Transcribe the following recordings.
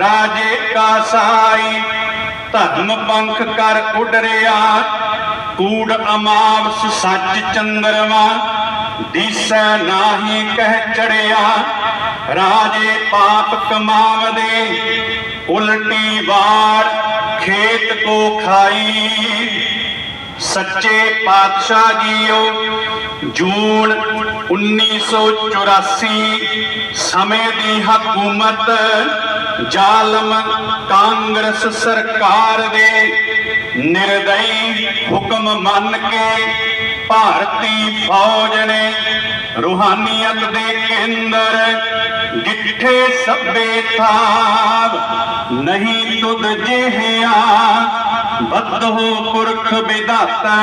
ਰਾਜੇ ਕਾ ਸਾਈ, ਧਰਮ ਪੰਖ ਕਰ ਉਡਰਿਆ। ਕੂੜ ਅਮਾਵਸ ਸੱਚ ਚੰਦਰਮਾ, ਦੀਸੈ ਨਾਹੀ ਕਹਿ ਚੜਿਆ। ਰਾਜੇ ਪਾਪ ਕਮਾਵਦੇ, ਉਲਟੀ ਵਾਰ ਖੇਤ ਕੋ ਖਾਈ। ਸੱਚੇ ਪਾਤਸ਼ਾਹ ਜੀਓ ਜੂਨ 1984 ਸਮੇਂ ਦੀ ਹਕੂਮਤ ਜ਼ਾਲਮ ਕਾਂਗਰਸ ਸਰਕਾਰ ਦੇ ਨਿਰਦਈ ਹੁਕਮ ਮੰਨ ਕੇ ਭਾਰਤੀ ਫੌਜ ਨੇ ਰੂਹਾਨੀਅਤ ਦੇ ਕੇਂਦਰ ਗਿੱਠੇ ਸੱਬੇ ਥਾਵ। ਨਹੀਂ ਤੁਧ ਜਿਹਿਆ ਬੱਧੋ ਪੁਰਖ ਵਿਦਾਤਾ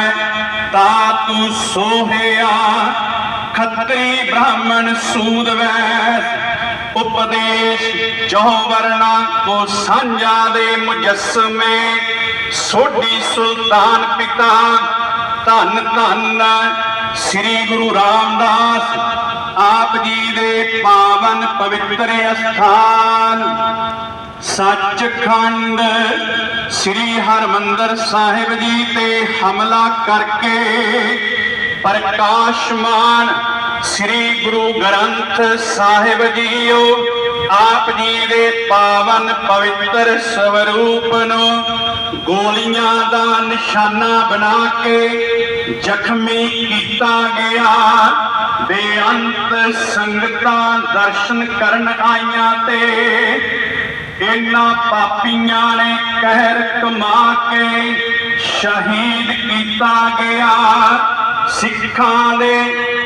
ਤਾ ਤੂੰ ਸੋਹਿਆ। ਖੱਤਰੀ ਬ੍ਰਾਹਮਣ ਸੂਦ ਵੈਸ ਉਪਦੇਸ਼, ਜੋ ਵਰਣਾ ਕੋ ਸਾਂਝਾ ਦੇ ਮੁਜਸਮੇ, ਸੋਢੀ ਸੁਲਤਾਨ ਪਿਤਾ, ਧੰਨ ਧੰਨ ਸ੍ਰੀ ਗੁਰੂ ਰਾਮਦਾਸ, ਆਪ ਜੀ ਦੇ ਪਾਵਨ ਪਵਿੱਤਰ ਅਸਥਾਨ। ਸੱਚਖੰਡ ਸ੍ਰੀ ਹਰਮੰਦਰ ਸਾਹਿਬ ਜੀ ਤੇ ਹਮਲਾ ਕਰਕੇ ਪ੍ਰਕਾਸ਼ਮਾਨ ਸ੍ਰੀ ਗੁਰੂ ਗ੍ਰੰਥ ਸਾਹਿਬ ਜੀਓ, ਆਪ ਜੀ ਦੇ ਪਾਵਨ ਪਵਿੱਤਰ ਸਵਰੂਪ ਨੂੰ ਗੋਲੀਆਂ ਦਾ ਨਿਸ਼ਾਨਾ ਬਣਾ ਕੇ ਜ਼ਖਮੀ ਕੀਤਾ ਗਿਆ। ਬੇਅੰਤ ਸੰਗਤਾਂ ਦਰਸ਼ਨ ਕਰਨ ਆਈਆਂ ਤੇ ਇਹਨਾਂ ਪਾਪੀਆਂ ਨੇ ਕਹਿਰ ਕਮਾ ਕੇ ਸ਼ਹੀਦ ਕੀਤਾ ਗਿਆ। ਸਿੱਖਾਂ ਦੇ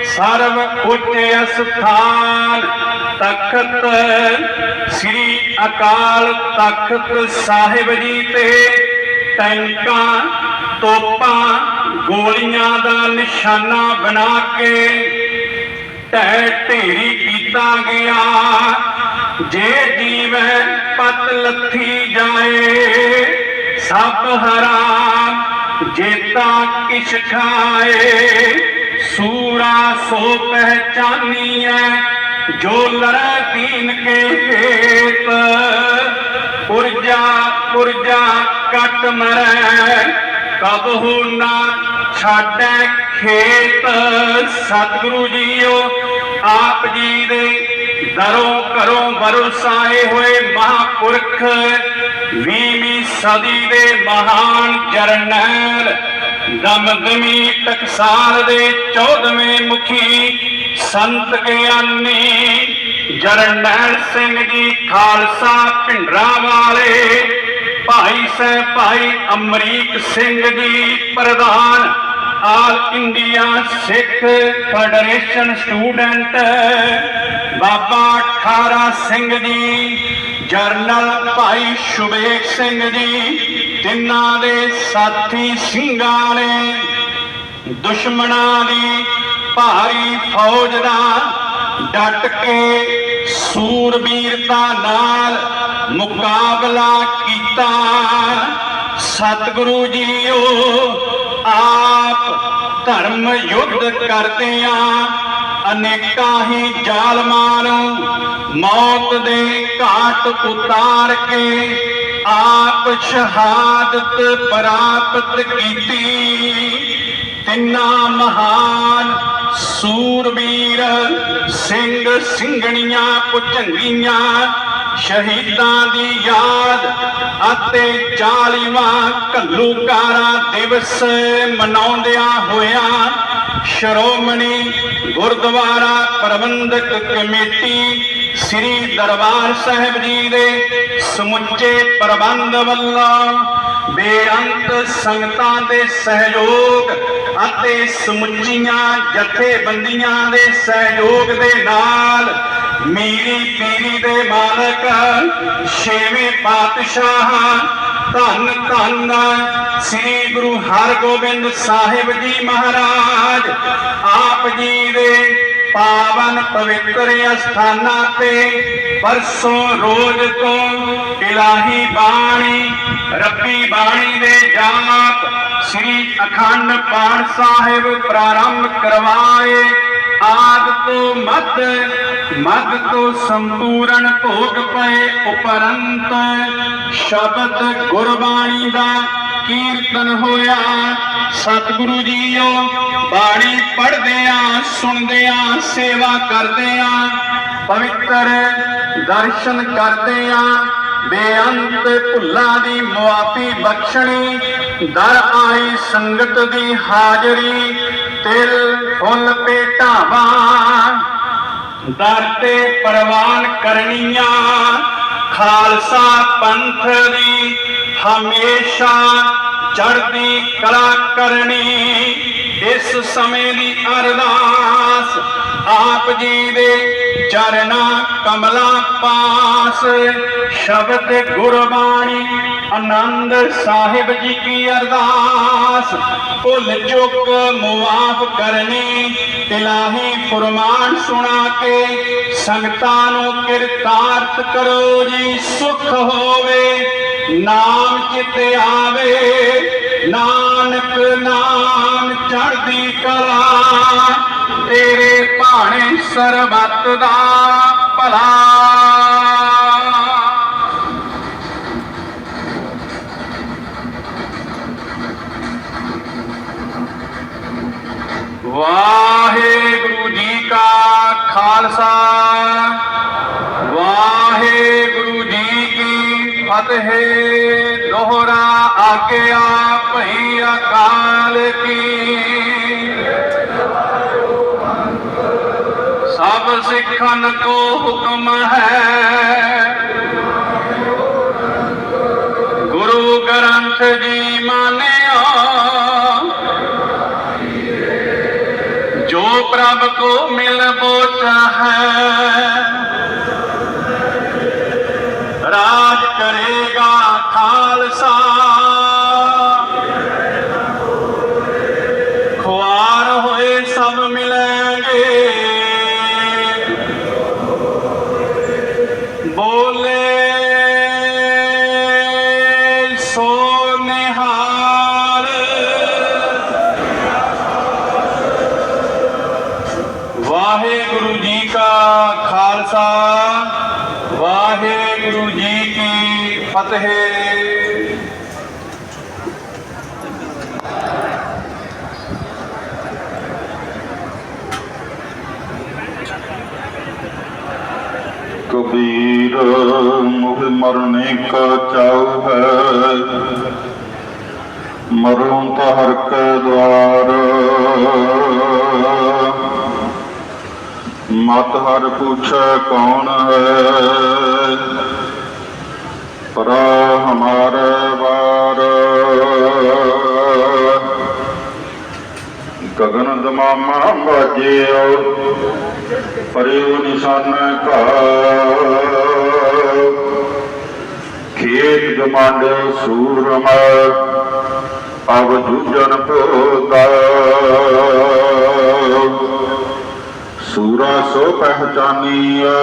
ਸਰਵ ਉੱਚ ਅਸਥਾਨ ਤਖਤ ਸ੍ਰੀ ਅਕਾਲ ਤਖਤ ਸਾਹਿਬ ਜੀ ਤੇ ਟੈਂਕਾਂ, ਤੋਪਾਂ, ਗੋਲੀਆਂ ਦਾ ਨਿਸ਼ਾਨਾ ਬਣਾ ਕੇ ਢਹਿ ਢੇਰੀ ਕੀਤਾ ਗਿਆ। ਜੇ ਜੀਵੈ ਪਤ ਲੱਥੀ ਜਾਏ, ਸਭ ਹਰਾਮ ਜੇਤਾ ਕਿਛ ਖਾਏ। ਸੂਰਾ ਸੋ ਪਹਿਚਾਨੀਐ, ਜੋ ਲੜੈ ਦੀਨ ਕੇ ਹੇਤ। ਪੁਰਜਾ ਪੁਰਜਾ ਕਟ ਮਰੈ ਕਬਹੂ ਨਾ ਛਾੜੈ ਖੇਤ। ਸਤਿਗੁਰੂ ਜੀਓ, ਆਪ ਜੀ ਦੇ ਦਰੋਂ ਘਰੋਂ ਵਰਸਾਏ ਹੋਏ ਮਹਾਪੁਰਖ, ਵੀਹਵੀਂ ਸਦੀ ਦੇ ਮਹਾਨ ਜਰਨੈਲ ਦਮਦਮੀ ਟਕਸਾਲ ਦੇ 14ਵੇਂ ਮੁਖੀ ਸੰਤ ਗਿਆਨੀ ਜਰਨੈਲ ਸਿੰਘ ਜੀ ਖਾਲਸਾ ਭਿੰਡਰਾ ਵਾਲੇ, ਭਾਈ ਸਹਿ ਭਾਈ ਅਮਰੀਕ ਸਿੰਘ ਜੀ ਪ੍ਰਧਾਨ, all India Sikh federation student, Baba Khara Singh ji general ਭਾਈ ਸ਼ੁਭੇਕ ਸਿੰਘ ਜੀ, ਤਿੰਨਾਂ ਦੇ ਸਾਥੀ ਸਿੰਘਾਂ ਨੇ ਦੁਸ਼ਮਣਾਂ ਦੀ ਭਾਰੀ ਫੌਜ ਦਾ ਡਟ ਕੇ ਸੂਰਬੀਰਤਾ ਨਾਲ ਮੁਕਾਬਲਾ ਕੀਤਾ। ਸਤਿਗੁਰੂ ਜੀਓ, ਆਪ ਧਰਮ ਯੁੱਧ ਕਰਦੇ ਕਰਦਿਆਂ ਅਨੇਕਾਂ ਹੀ ਜ਼ਾਲਮਾਂ ਨੂੰ ਮੌਤ ਦੇ ਘਾਟ ਉਤਾਰ ਕੇ ਆਪ ਸ਼ਹਾਦਤ ਪ੍ਰਾਪਤ ਕੀਤੀ। ਤਿੰਨਾਂ ਮਹਾਨ ਸੂਰਬੀਰ ਸਿੰਘ ਸਿੰਘਣੀਆਂ ਪੁਚੰਗੀਆਂ ਸ਼ਹੀਦਾਂ ਦੀ ਯਾਦ ਅਤੇ 40ਵਾਂ ਘੱਲੂਕਾਰਾ ਦਿਵਸ ਮਨਾਉਂਦਿਆਂ ਹੋਇਆਂ ਸ਼੍ਰੋਮਣੀ ਗੁਰਦੁਆਰਾ ਪ੍ਰਬੰਧਕ ਕਮੇਟੀ ਸ੍ਰੀ ਦਰਬਾਰ ਸਾਹਿਬ ਜੀ ਦੇ ਸਮੁੱਚੇ ਪ੍ਰਬੰਧ ਵੱਲੋਂ ਬੇਅੰਤ ਸੰਗਤਾਂ ਦੇ ਸਹਿਯੋਗ ਅਤੇ ਸਮੁੱਚੀਆਂ ਜਥੇਬੰਦੀਆਂ ਦੇ ਸਹਿਯੋਗ ਦੇ ਨਾਲ ਮੀਰੀ ਪੀਰੀ ਦੇ ਮਾਲਕ ਛੇਵੇਂ ਪਾਤਸ਼ਾਹ ਧੰਨ ਧੰਨ ਸ੍ਰੀ ਗੁਰੂ ਹਰਗੋਬਿੰਦ ਸਾਹਿਬ ਜੀ ਮਹਾਰਾਜ। ਆਪ ਜੀ ਦੇ ਪਾਵਨ ਪਵਿੱਤਰ ਅਸਥਾਨਾਂ ਤੇ ਪਰਸੋਂ ਰੋਜ਼ ਤੋਂ ਇਲਾਹੀ ਬਾਣੀ, ਰੱਬੀ ਬਾਣੀ ਦੇ ਜਾਪ ਸ੍ਰੀ ਅਖੰਡ ਪਾਠ ਸਾਹਿਬ ਪ੍ਰਾਰੰਭ ਕਰਵਾਏ। ਆਦ ਤੋਂ ਮਦ ਮਦ ਤੋਂ ਸੰਪੂਰਨ ਭੋਗ ਪਏ ਉਪਰੰਤ ਸ਼ਬਦ ਗੁਰਬਾਣੀ ਦਾ ਕੀਰਤਨ ਹੋਇਆ। ਸਤਿਗੁਰੂ ਜੀਓ, ਬਾਣੀ ਪੜ੍ਹਦੇ ਆ ਸੁਣਦੇ ਆ ਸੇਵਾ ਕਰਦੇ ਆ ਪਵਿੱਤਰ ਦਰਸ਼ਨ ਕਰਦੇ ਆ ਬੇਅੰਤ ਭੁੱਲਾਂ ਦੀ ਮੁਆਫੀ ਬਖਸ਼ਣੀ, ਦਰ ਆਈ ਸੰਗਤ ਦੀ ਹਾਜ਼ਰੀ ਤਿਲ ਫੁੱਲ ਭੇਟਾਵਾਂ ਦਰ ਤੇ ਪ੍ਰਵਾਨ ਕਰਨੀਆਂ, ਖਾਲਸਾ ਪੰਥ ਦੀ ਹਮੇਸ਼ਾ ਚੜ੍ਹਦੀ ਕਲਾ ਕਰਨੀ। ਇਸ ਸਮੇਂ ਦੀ ਅਰਦਾਸ ਆਪ ਜੀ ਦੇ ਚਰਨਾਂ ਕਮਲਾ ਪਾਸ। ਸ਼ਬਦ ਗੁਰਬਾਣੀ ਆਨੰਦ ਸਾਹਿਬ ਜੀ ਕੀ ਅਰਦਾਸ। ਭੁੱਲ ਚੁੱਕ ਮੁਆਫ ਕਰਨੀ ਇਲਾਹੀ ਫਰਮਾਨ ਸੁਣਾ ਕੇ ਸੰਗਤਾਂ ਨੂੰ ਕਿਰਤਾਰਥ ਕਰੋ ਜੀ, ਸੁਖ ਹੋਵੇ, ਨਾਮ ਚਿਤ ਆਵੇ। ਨਾਨਕ ਨਾਮ ਚੜ੍ਹਦੀ ਕਲਾ, ਤੇਰੇ ਭਾਣੇ ਸਰਬੱਤ ਦਾ। ਭਲਾ ਵਾਹਿਗੁਰੂ ਜੀ ਕਾ ਖਾਲਸਾ ਵਾਹਿਗੁਰੂ ਜੀ ਕੀ ਫਤਿਹ ਦੋਹਰਾ ਆਗਿਆ ਭਈ ਅਕਾਲ ਕੀ ਸਭ ਸਿੱਖਨ ਕੋ ਹੁਕਮ ਹੈ। ਗੁਰੂ ਗ੍ਰੰਥ ਜੀ ਮਾਨਿਆ। ਜੋ ਪ੍ਰਭ ਕੋ ਮਿਲ ਬੋਚਾ ਹੈ। ਰਾਜ ਕਰੇਗਾ ਖਾਲਸਾ। ਖੁਆਰ ਹੋਏ ਸਭ ਮਰਨੇ ਚਾਉ ਹੈ। ਮਰਨ ਤਾਂ ਹਰ ਕੈ ਦਵਾਰ। ਮਤ ਹਰ ਪੁੱਛੈ ਕੌਣ ਹੈ। ਪਰਾ ਹਮਾਰੇ ਵਾਰ। ਗਗਨ ਦਮਾਮਾ ਬਾਜਿਓ ਪਰਿਉ ਨਿਸ਼ਾਨ ਕਾ ਖੇਤ ਗਮੰਡ ਸੂਰਮ ਅਬ ਜੁਜਨ ਪੋਤਾ। ਸੂਰਾ ਸੋ ਪਹਿਚਾਨੀਐ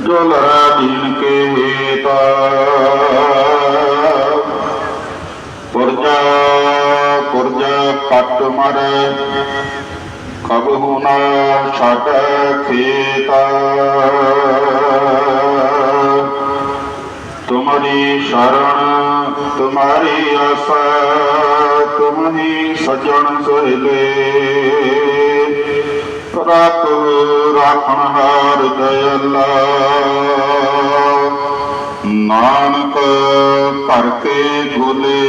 ਜੋ ਲੜਾ ਦੀਨ ਕੇ ਹੇਤਾ। ਪੁਰਜਾ ਪੁਰਜਾ ਪਟ ਮਰੇ ਕਬਹੁ ਨਾ ਛਟ ਖੇਤਾ। ਤੁਮਰੀ ਸ਼ਰਨ, ਤੁਮਾਰੀ ਆਸਾ ਤੁਮਹੀ ਸਜਣ ਸੋਹਿਲੇ। ਰੱਖ ਰਾਖਣ ਹਾਰ ਦਇਆਲਾ ਨਾਨਕ ਕਰ ਕੇ ਭੁਲੇ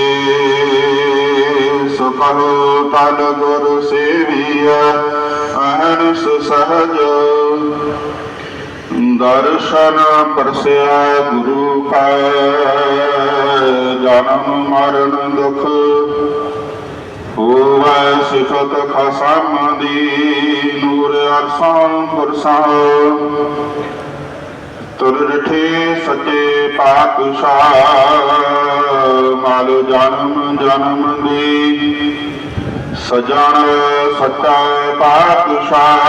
ਸੋ ਕਹੋ ਗੁਰ ਸੇਵੀਐ ਅਹਨਿਸ ਸਹਜ ਦਰਸ਼ਨ ਪਰਸਿਆ ਗੁਰੂ ਕਾ ਜਨਮ ਮਰਨ ਦੁਖ ਹੋਵੈ ਸਿਫਤ ਖਸਮ ਦੀ, ਨੂਰ ਅਰਸਾਂ ਪੁਰਸਾਂ। ਤੁਰ ਰਠੇ ਸੱਚੇ ਪਾਤਸ਼ਾਹ, ਮਾਲ ਜਨਮ ਜਨਮ ਦੀ ਸਜਣ ਸੱਚਾ ਪਾਤਸ਼ਾਹ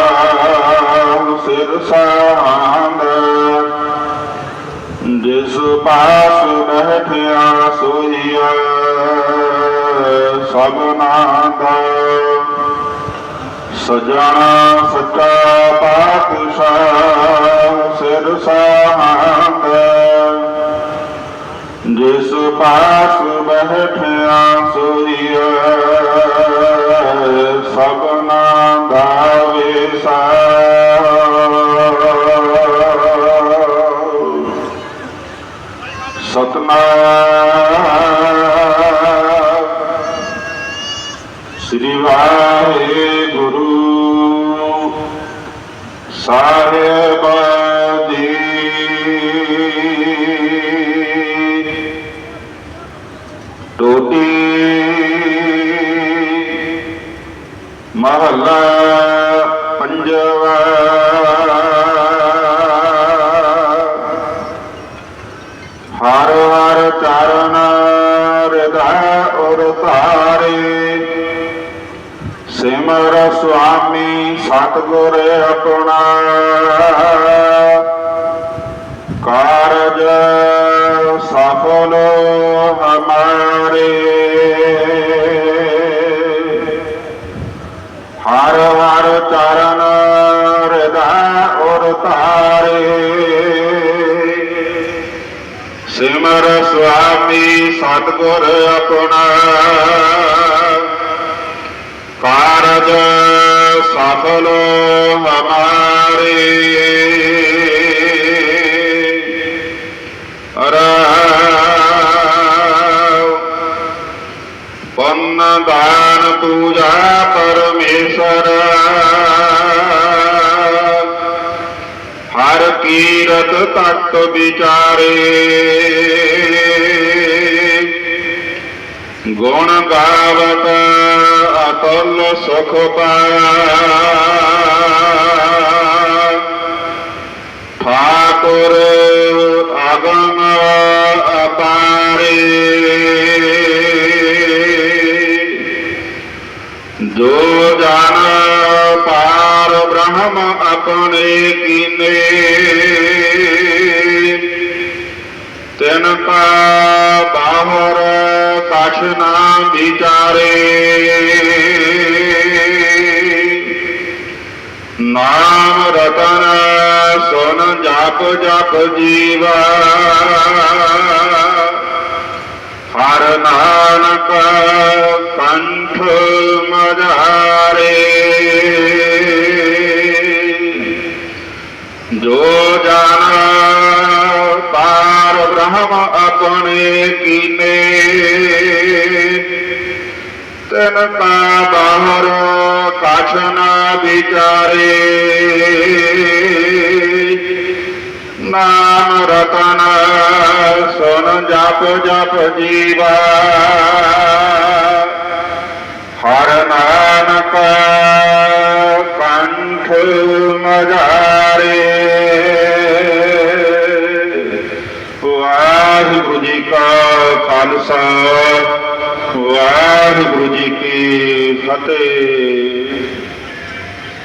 ਸਿਰ ਸਾਹੰਦ ਜਿਸ ਪਾਸ ਬੈਠਿਆ ਸੋਈਐ ਸਭਨਾ ਦਾ ਸਜਣਾ ਸੱਚਾ ਪਾਤਸ਼ਾਹ ਸਿਰ ਸਾਹੰਗ ਜਿਸ ਪਾਸ ਬੈਠਿਆ ਸਤਿਗੁਰ ਆਪਣਾ ਕਾਰਜ ਸਫਲ ਹਮਾਰੇ। ਹਰ ਹਰ ਚਰਨ ਹਿਰਦੈ ਔਰ ਤਾਰੇ। ਸਿਮਰ ਸੁਆਮੀ ਸਤਿਗੁਰ ਆਪਣਾ ਸਫਲ ਹਮਾਰੇ। ਰਾਮ ਪੰਨ ਦਾਨ ਪੂਜਾ ਪਰਮੇਸ਼ਰ। ਹਰ ਕੀਰਤ ਤਤ ਵਿਚਾਰੇ। ਗੁਣ ਗਾਵਤ ਅਤੁਲ ਸੁਖ ਪਾਇਆ ਠਾਕੁਰ ਅਗਮ ਅਪਾਰੇ ਜੋ ਜਨ ਪਾਰ ਬ੍ਰਹਮ ਆਪਣੇ ਕੀਨੇ ਤਿਨ ਕਾ ਬਾਹਰ ਵਿਚਾਰੇ। ਨਾਮ ਰਤਨ ਸੁਨ ਜਪ ਜਪ ਜੀਵਾ। ਹਰ ਨਾਨਕ ਕੰਠ ਮਝਾਰੇ। ਜੋ ਜਨ ਪਾਰ ਬ੍ਰਹਮ ਆਪਣੇ ਕੀਨੇ। ਤਨ ਕਾ ਬਾਹਰ, ਕਛ ਨਾ ਵਿਚਾਰੇ। ਨਾਮ ਰਤਨ ਸੁਨ ਜਪ ਜਪ ਜੀਵਾ। ਹਰ ਨਾਨਕ ਕੰਠ ਮਝਾਰੇ ਵਾਹਿਗੁਰੂ ਜੀ ਕਾ ਖਾਲਸਾ। ਵਾਹਿਗੁਰੂ ਜੀ ਕੀ ਫਤਿਹ।